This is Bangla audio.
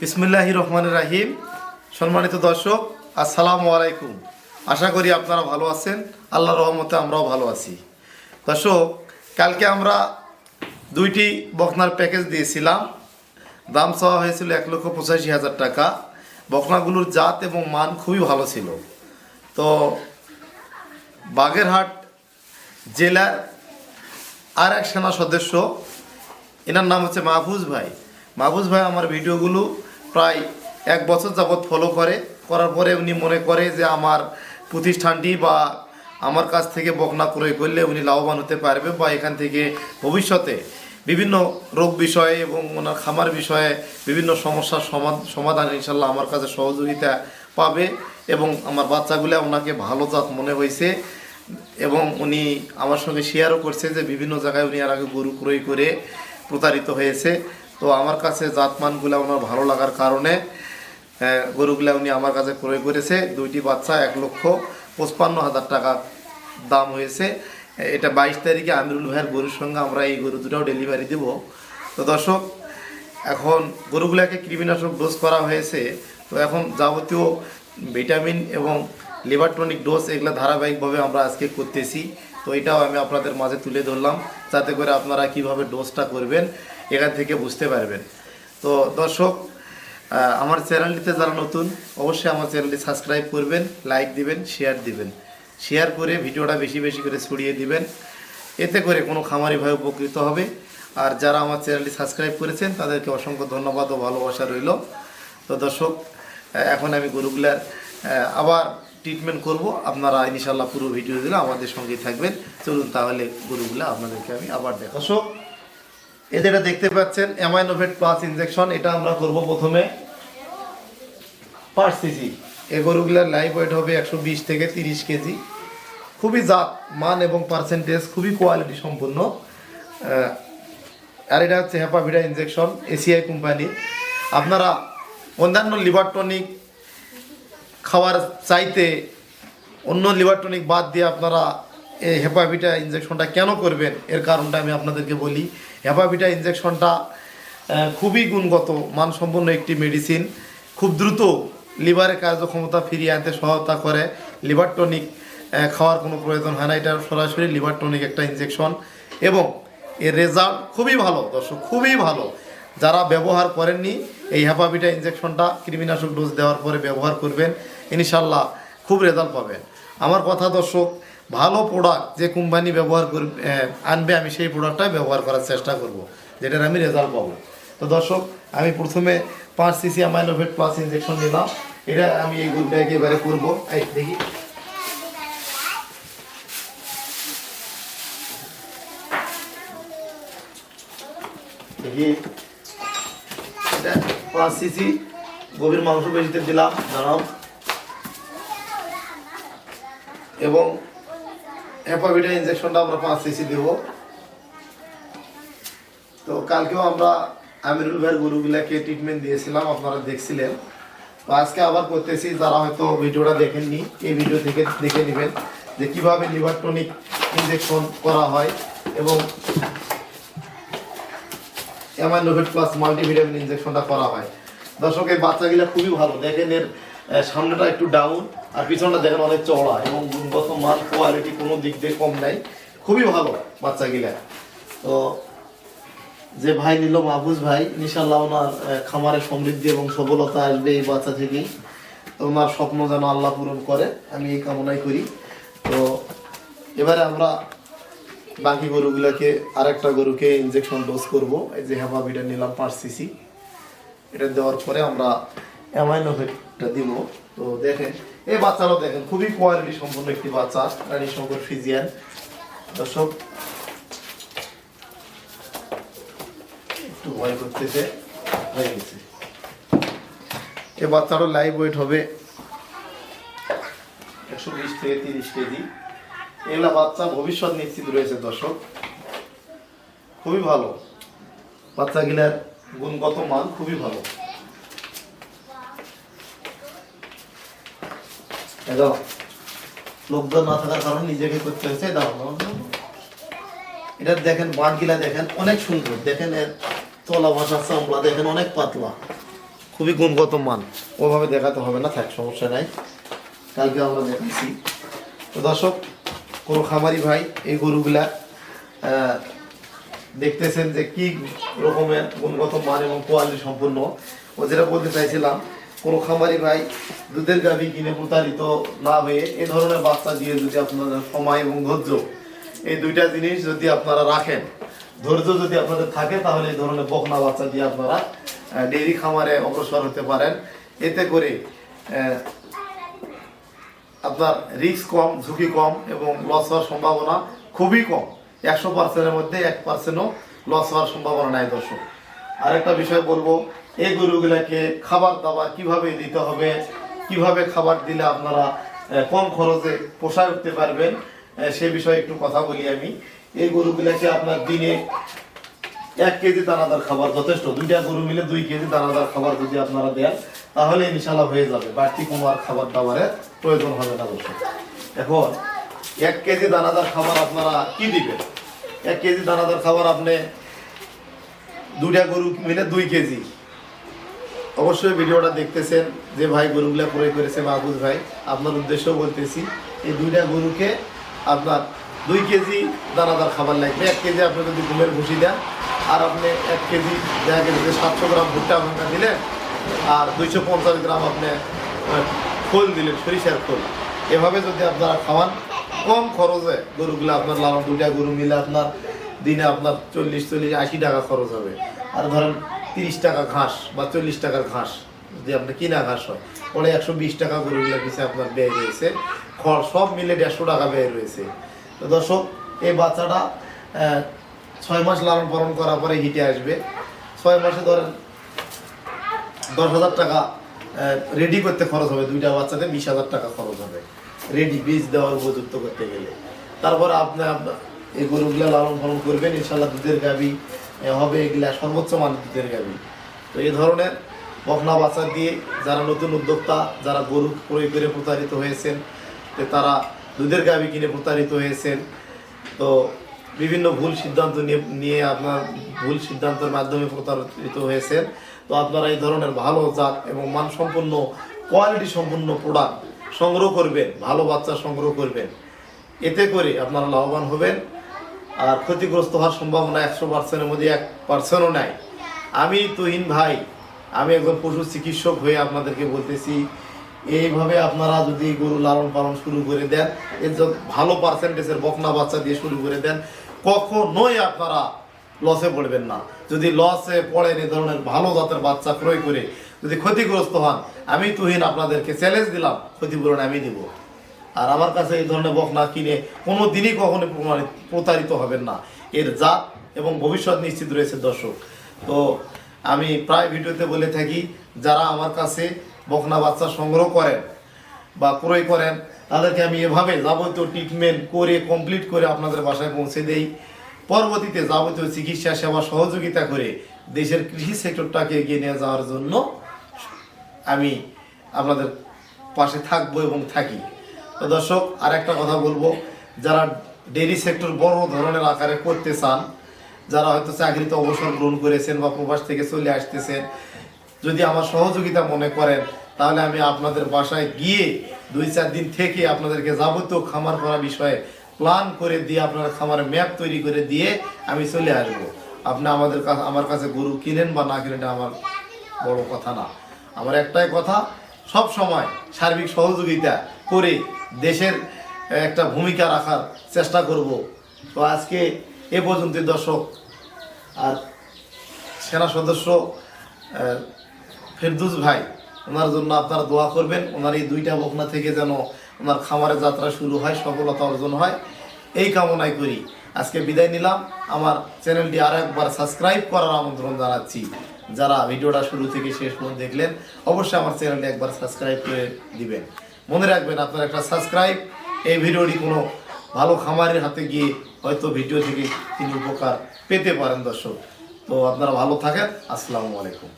বিসমুল্লাহি রহমান রাহিম। সম্মানিত দর্শক, আসসালামু আলাইকুম। আশা করি আপনারা ভালো আছেন। আল্লাহ রহমতে আমরাও ভালো আছি। দর্শক, কালকে আমরা দুইটি বকনার প্যাকেজ দিয়েছিলাম। দাম চাওয়া হয়েছিল এক লক্ষ পঁচাশি হাজার টাকা। বকনাগুলোর জাত এবং মান খুবই ভালো ছিল। তো বাগেরহাট জেলার আর এক সেনা সদস্য, এনার নাম হচ্ছে মাহফুজ ভাই। মাহফুজ ভাই, আমার ভিডিওগুলো প্রায় এক বছর যাবৎ ফলো করে। করার পরে উনি মনে করে যে আমার প্রতিষ্ঠানটি বা আমার কাছ থেকে বকনা ক্রয় করলে উনি লাভবান হতে পারবে বা এখান থেকে ভবিষ্যতে বিভিন্ন রোগ বিষয়ে এবং ওনার খামার বিষয়ে বিভিন্ন সমস্যার সমাধ- সমাধান ইনশাল্লাহ আমার কাছে সহযোগিতা পাবে এবং আমার বাচ্চাগুলো ওনাকে ভালো জাত মনে হয়েছে এবং উনি আমার সঙ্গে শেয়ারও করছে যে বিভিন্ন জায়গায় উনি আর আগে গরু ক্রয় করে প্রতারিত হয়েছে। তো আমার কাছে জাতমানগুলো ওনার ভালো লাগার কারণে গরুগুলা উনি আমার কাছে ক্রয় করেছে। দুইটি বাচ্চা, এক লক্ষ পঁচপান্ন হাজার টাকা দাম হয়েছে। এটা বাইশ তারিখে আমিরুল ভাইয়ের গরুর সঙ্গে আমরা এই গরু দুটাও ডেলিভারি দেব। তো দর্শক, এখন গরুগুলাকে কৃমিনাশক ডোজ করা হয়েছে। তো এখন যাবতীয় ভিটামিন এবং লিভারটনিক ডোজ এগুলো ধারাবাহিকভাবে আমরা আজকে করতেছি। তো এটাও আমি আপনাদের মাঝে তুলে ধরলাম, যাতে করে আপনারা কীভাবে ডোজটা করবেন। এখান থেকে বুঝতে পারবেন। তো দর্শক আমার চ্যানেলটিতে যারা নতুন, অবশ্যই আমার চ্যানেলটি সাবস্ক্রাইব করবেন, লাইক দিবেন শেয়ার দিবেন। শেয়ার করে ভিডিওটা বেশি বেশি করে ছড়িয়ে দিবেন। এতে করে কোনো খামারি ভাই উপকৃত হবে। আর যারা আমার চ্যানেলটি সাবস্ক্রাইব করেছেন, তাদেরকে অসংখ্য ধন্যবাদ ও ভালোবাসা রইল। তো দর্শক এখন আমি গরুগুলার আবার ট্রিটমেন্ট করব। আপনারা ইনশাল্লাহ পুরো ভিডিও দিলে আমাদের সঙ্গেই থাকবেন। চলুন তাহলে গরুগুলা আপনাদেরকে আমি আবার দেখ দর্শক এই যেটা দেখতে পাচ্ছেন অ্যামাইনোভেট প্লাস ইনজেকশন এটা আমরা করব প্রথমে পাঁচ সিসি এ গরুগুলার লাইফ ওয়েট হবে একশো বিশ থেকে তিরিশ কেজি। খুবই জাত, মান এবং পার্সেন্টেজ খুবই কোয়ালিটি সম্পূর্ণ। আর এটা হচ্ছে হ্যাপাভিটা ইনজেকশন এসিআই কোম্পানি আপনারা অন্যান্য লিভার টনিক খাওয়ার চাইতে অন্য লিভার টনিক বাদ দিয়ে আপনারা এই হেপাভিটা ইনজেকশনটা কেন করবেন? এর কারণটা আমি আপনাদেরকে বলি। হেপাভিটা ইনজেকশনটা খুবই গুণগত, মানসম্পন্ন একটি মেডিসিন খুব দ্রুত লিভারে কার্যক্ষমতা ফিরিয়ে আনতে সহায়তা করে। লিভার টনিক খাওয়ার কোনো প্রয়োজন হয় না। এটা সরাসরি লিভার টনিক একটা ইনজেকশন এবং এর রেজাল্ট খুবই ভালো, দর্শক, খুবই ভালো। যারা ব্যবহার করেননি, এই হ্যাপাভিটা ইনজেকশনটা কৃমিনাশক ডোজ দেওয়ার পরে ব্যবহার করবেন। ইনশাল্লাহ খুব রেজাল্ট পাবেন। আমার কথা, দর্শক ভালো প্রোডাক্ট যে কোম্পানি ব্যবহার করবে আনবে, আমি সেই প্রোডাক্টটাই ব্যবহার করার চেষ্টা করব, যেটার আমি রেজাল্ট পাবো। তো দর্শক, আমি প্রথমে পাঁচ সিসি অ্যামাইনোভেট প্লাস ইঞ্জেকশন নিলাম। এটা আমি এই গ্রুপটা একেবারে করব। এই, দেখি। পাঁচ সিসি গভীর মাংস পেশিতে দিলাম, দাঁড়াও। এবং হ্যাপাভিটা ইনজেকশনটা আমরা পাঁচ সিসি দেব। তো কালকেও আমরা আমিরুল ভাইয়ের গরুগুলাকে ট্রিটমেন্ট দিয়েছিলাম, আপনারা দেখছিলেন। তো আজকে আবার করতেছি, যারা হয়তো ভিডিওটা দেখেননি, এই ভিডিও থেকে দেখে নেবেন যে কীভাবে লিভার টনিক ইনজেকশন করা হয় এবং অ্যামাইনোভেট প্লাস মাল্টিভিটামিন ইনজেকশনটা করা হয়। দর্শক, এই বাচ্চাগুলো খুবই ভালো। দেখেন এর সামনেটা একটু ডাউন আর পিছনটা দেখেন অনেক চওড়া এবং গুণগত মান কোয়ালিটি কোনো দিক দিয়ে কম নাই। খুবই ভালো বাচ্চা বাচ্চাগুলা। তো যে ভাই নিল মাহফুজ ভাই ইনশাল্লাহ ওনার খামারে সমৃদ্ধি এবং সফলতা আসবে এই বাচ্চা থেকেই। তো ওনার স্বপ্ন যেন আল্লাহ পূরণ করে, আমি এই কামনাই করি। তো এবারে আমরা বাকি গরুগুলোকে আরেকটা গরুকে ইনজেকশন ডোজ করব। এই যে হ্যাপাভিটা নিলাম পাঁচ সিসি এটা দেওয়ার পরে আমরা অ্যামাইনোভেটটা দিব। তো দেখেন, এই বাচ্চারাও দেখেন, খুবই কোয়ালিটি সম্পন্ন একটি বাচ্চা, রানী শঙ্কর ফিজিয়ান। দর্শক, একটু ভয় করতেছে, হয়ে গেছে। এই বাচ্চারও লাইভ ওয়েট হবে একশো বিশ থেকে তিরিশ কেজি। এগুলা বাচ্চা ভবিষ্যৎ নিশ্চিত রয়েছে, দর্শক। খুবই ভালো। বাচ্চাগুলার গুণগত মান খুবই ভালো। দাও। লোকজন না থাকার কারণে নিজেকে করতে হয়েছে। দাও। এটা দেখেন বাঁটগুলা দেখেন, অনেক সুন্দর। দেখেন এর তলা ভাষা চামড়া দেখেন, অনেক পাতলা। খুবই গুণগত মান ওভাবে দেখাতে হবে না, থাক, সমস্যা নাই। কালকে আমরা দেখাচ্ছি। তো দর্শক, কোনো খামারি ভাই এই গরুগুলা দেখতেছেন যে কি রকমের গুণগত মান এবং কোয়ালিটি সম্পূর্ণ। ও যেটা বলতে চাইছিলাম কোনো খামারি ভাই দুধের গাভি কিনে প্রতারিত না হয়ে এ ধরনের বাচ্চা দিয়ে যদি আপনাদের সময় এবং ধৈর্য এই দুইটা জিনিস যদি আপনারা রাখেন, ধৈর্য যদি আপনাদের থাকে, তাহলে এই ধরনের বকনা বাচ্চা দিয়ে আপনারা ডেইরি খামারে অগ্রসর হতে পারেন। এতে করে আপনার রিস্ক কম, ঝুঁকি কম এবং লস হওয়ার সম্ভাবনা খুবই কম। একশো পার্সেন্টের মধ্যে এক পার্সেন্টও লস হওয়ার সম্ভাবনা নাই দর্শক। আরেকটা বিষয় বলব এই গরুগুলাকে খাবার দাবার কীভাবে দিতে হবে? কীভাবে খাবার দিলে আপনারা কম খরচে পোষায় উঠতে পারবেন? সে বিষয়ে একটু কথা বলি আমি। এই গরুগুলাকে আপনার দিনে এক কেজি দানাদার খাবার যথেষ্ট। দুইটা গরু মিলে দুই কেজি দানাদার খাবার যদি আপনারা দেন, তাহলে ইনশাল্লাহ হয়ে যাবে। বাড়তি কোনো আর খাবার দাবারের প্রয়োজন হবে না দর্শক। এখন, এক কেজি দানাদার খাবার আপনারা কি দিবেন? এক কেজি দানাদার খাবার আপনি দুইটা গরু মিলে দুই কেজি। অবশ্যই ভিডিওটা দেখতেছেন যে ভাই গরুগুলা ক্রয় করেছে মাহবুজ ভাই। আপনার উদ্দেশ্য বলতেছি, এই দুইটা গরুকে আপনার দুই কেজি দানাদার খাবার লাগবে। এক কেজি আপনি যদি ঘুমের ভুসি দেন, আর আপনি এক কেজি দেখা গেছে যে সাতশো গ্রাম ভুট্টা ভাঙা দিলেন, আর দুইশো পঞ্চাশ গ্রাম আপনি খোল দিলেন, সরিষার খোল। এভাবে যদি আপনারা খাওয়ান, কম খরচে গরুগুলো আপনার লালন দুইটা গরু মিলে আপনার দিনে আপনার চল্লিশ চল্লিশ, আশি টাকা খরচ হবে। আর ধরেন তিরিশ টাকা ঘাস বা চল্লিশ টাকার ঘাস যদি আপনার কিনা ঘাস হয়, পরে একশো বিশ টাকা গরুগুলো পিছিয়ে আপনার ব্যয় রয়েছে। খড় সব মিলে দেড়শো টাকা ব্যয় রয়েছে। তো দর্শক, এই বাচ্চাটা ছয় মাস লালন পালন করার পরে হিটে আসবে। ছয় মাসে ধরেন দশ হাজার টাকা রেডি করতে খরচ হবে। দুইটা বাচ্চাতে বিশ হাজার টাকা খরচ হবে। রেডি বীজ দেওয়ার উপযুক্ত করতে গেলে। তারপর আপনি আপনার এই গরুগুলা লালন পালন করবেন। ইনশাল্লাহ দুধের গাবি হবে এগুলা সর্বোচ্চ মানের দুধের গাবি। তো এই ধরনের বকনা বাচ্চা দিয়ে যারা নতুন উদ্যোক্তা, যারা গরু ক্রয় করে প্রতারিত হয়েছেন তারা দুধের গাবি কিনে প্রতারিত হয়েছেন। তো বিভিন্ন ভুল সিদ্ধান্ত নিয়ে নিয়ে আপনার ভুল সিদ্ধান্তের মাধ্যমে প্রতারিত হয়েছেন। তো আপনারা এই ধরনের ভালো জাত এবং মানসম্পন্ন কোয়ালিটি সম্পন্ন প্রোডাক্ট সংগ্রহ করবেন, ভালো বাচ্চা সংগ্রহ করবেন। এতে করে আপনারা লাভবান হবেন। আর ক্ষতিগ্রস্ত হওয়ার সম্ভাবনা একশো পার্সেন্টের মধ্যে এক পার্সেন্টও নাই। আমি তুহিন ভাই, আমি একজন পশু চিকিৎসক হয়ে আপনাদেরকে বলতেছি, এইভাবে আপনারা যদি গরু লালন পালন শুরু করে দেন, এর ভালো পার্সেন্টেজের বকনা বাচ্চা দিয়ে শুরু করে দেন, কখনোই আপনারা লসে পড়বেন না। যদি লসে পড়েন এই ধরনের ভালো জাতের বাচ্চা ক্রয় করে, যদি ক্ষতিগ্রস্ত হন, আমি তুহিন আপনাদেরকে চ্যালেঞ্জ দিলাম, ক্ষতিপূরণ আমি দিব। আর আমার কাছে এই ধরনের বকনা কিনে কোনো দিনই কখনো প্রমাণিত প্রতারিত হবেন না। এর জাত এবং ভবিষ্যৎ নিশ্চিত রয়েছে, দর্শক। তো আমি প্রায় ভিডিওতে বলে থাকি, যারা আমার কাছে বকনা বাচ্চা সংগ্রহ করেন বা ক্রয় করেন, তাদেরকে আমি এভাবে যাবতীয় ট্রিটমেন্ট করে কমপ্লিট করে আপনাদের বাসায় পৌঁছে দেই। পরবর্তীতে যাবতীয় চিকিৎসা, সেবা, সহযোগিতা করে দেশের কৃষি সেক্টরটাকে এগিয়ে নিয়ে যাওয়ার জন্য আমি আপনাদের পাশে থাকব এবং থাকি। তো দর্শক আর একটা কথা বলব। যারা ডেইরি সেক্টর বড় ধরনের আকারে করতে চান, যারা হয়তো চাকরিতে অবসর গ্রহণ করেছেন বা প্রবাস থেকে চলে আসতেছেন, যদি আমার সহযোগিতা মনে করেন, তাহলে আমি আপনাদের বাসায় গিয়ে দুই চার দিন থেকে আপনাদেরকে যাবতীয় খামার করা বিষয়ে প্ল্যান করে দিয়ে, আপনার খামারের ম্যাপ তৈরি করে দিয়ে আমি চলে আসব। আপনি আমাদের কাছে আমার কাছে গরু কিনেন বা না কিনেন আমার বড় কথা না। আমার একটাই কথা সব সময় সার্বিক সহযোগিতা করে দেশের একটা ভূমিকা রাখার চেষ্টা করব। তো আজকে এ পর্যন্ত দর্শক। আর সেনা সদস্য ফেরদুস ভাই, ওনার জন্য আপনারা দোয়া করবেন। ওনার এই দুইটা বকনা থেকে যেন ওনার খামারের যাত্রা শুরু হয়, সফলতা অর্জন হয়। এই কামনাই করি। আজকে বিদায় নিলাম। আমার চ্যানেলটি আরও একবার সাবস্ক্রাইব করার আমন্ত্রণ জানাচ্ছি। যারা ভিডিওটা শুরু থেকে শেষ পর্যন্ত দেখলেন, অবশ্যই আমার চ্যানেলটি একবার সাবস্ক্রাইব করে দিবেন। মনে রাখবেন আপনার একটা সাবস্ক্রাইব এই ভিডিওটি কোনো ভালো খামারের হাতে গিয়ে হয়তো ভিডিও থেকে তিনি উপকার পেতে পারেন দর্শক। তো আপনারা ভালো থাকেন। আসসালামু আলাইকুম।